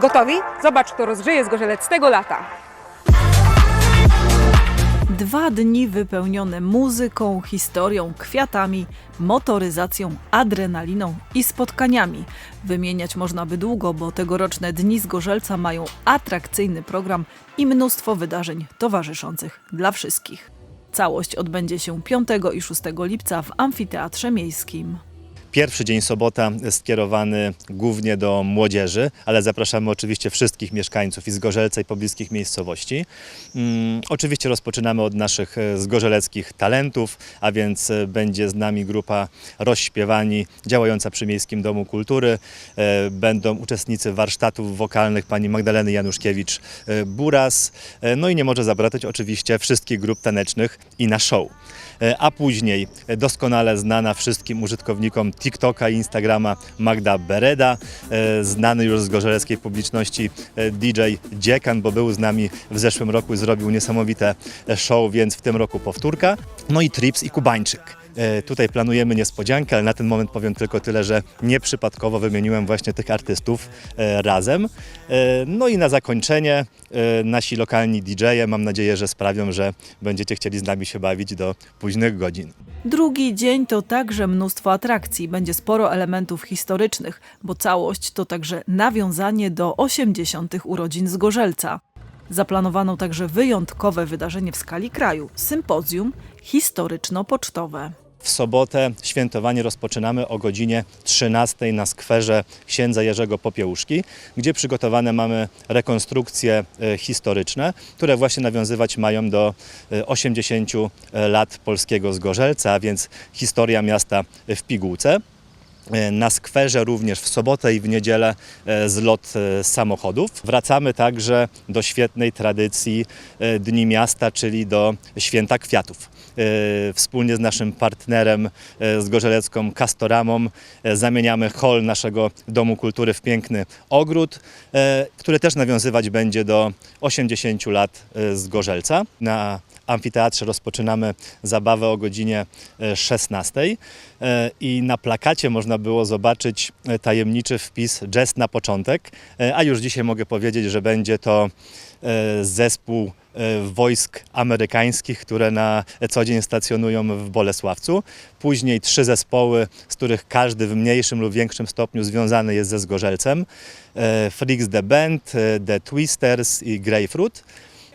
Gotowi? Zobacz, kto rozgrzeje Zgorzelec tego lata. Dwa dni wypełnione muzyką, historią, kwiatami, motoryzacją, adrenaliną i spotkaniami. Wymieniać można by długo, bo tegoroczne Dni z Gorzelca mają atrakcyjny program i mnóstwo wydarzeń towarzyszących dla wszystkich. Całość odbędzie się 5 i 6 lipca w Amfiteatrze Miejskim. Pierwszy dzień sobota skierowany głównie do młodzieży, ale zapraszamy oczywiście wszystkich mieszkańców i z Gorzelca i pobliskich miejscowości. Mm, oczywiście rozpoczynamy od naszych e, zgorzeleckich talentów, a więc e, będzie z nami grupa rozśpiewani działająca przy Miejskim Domu Kultury. E, Będą uczestnicy warsztatów wokalnych pani Magdaleny Januszkiewicz-Buras. No i nie może zabrakać oczywiście wszystkich grup tanecznych i na show. A później doskonale znana wszystkim użytkownikom TikToka i Instagrama Magda Bereda, e, znany już z gorzeleckiej publiczności e, DJ Dziekan, bo był z nami w zeszłym roku i zrobił niesamowite show, więc w tym roku powtórka. No i Trips i Kubańczyk. E, Tutaj planujemy niespodziankę, ale na ten moment powiem tylko tyle, że nieprzypadkowo wymieniłem właśnie tych artystów e, razem. E, No i na zakończenie nasi lokalni DJ-e mam nadzieję, że sprawią, że będziecie chcieli z nami się bawić do późnych godzin. Drugi dzień to także mnóstwo atrakcji. Będzie sporo elementów historycznych, bo całość to także nawiązanie do 80. urodzin z Gorzelca. Zaplanowano także wyjątkowe wydarzenie w skali kraju sympozjum historyczno-pocztowe. W sobotę świętowanie rozpoczynamy o godzinie 13 na skwerze księdza Jerzego Popiełuszki, gdzie przygotowane mamy rekonstrukcje e, historyczne, które właśnie nawiązywać mają do e, 80 lat polskiego Zgorzelca, a więc historia miasta w pigułce. E, Na skwerze również w sobotę i w niedzielę e, zlot e, samochodów. Wracamy także do świetnej tradycji Dni Miasta, czyli do Święta Kwiatów. Wspólnie z naszym partnerem, z Gorzelecką Kastoramą, e, zamieniamy hol naszego Domu Kultury w piękny ogród, który też nawiązywać będzie do 80 lat z Gorzelca. Na amfiteatrze rozpoczynamy zabawę o godzinie e, 16 e, i na plakacie można było zobaczyć e, tajemniczy wpis Jazz na początek, e, a już dzisiaj mogę powiedzieć, że będzie to e, zespół wojsk amerykańskich, które na co dzień stacjonują w Bolesławcu. Później trzy zespoły, z których każdy w mniejszym lub większym stopniu związany jest ze Zgorzelcem. Freaks the Band, The Twisters i Grapefruit.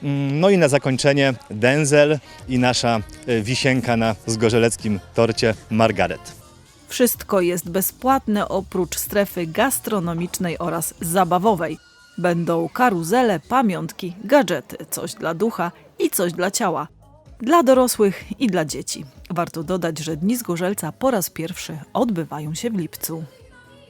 Mm, No i na zakończenie Denzel i nasza wisienka na zgorzeleckim torcie Margaret. Wszystko jest bezpłatne oprócz strefy gastronomicznej oraz zabawowej. Będą karuzele, pamiątki, gadżety, coś dla ducha i coś dla ciała. Dla dorosłych i dla dzieci. Warto dodać, że Dni z Gorzelca po raz pierwszy odbywają się w lipcu.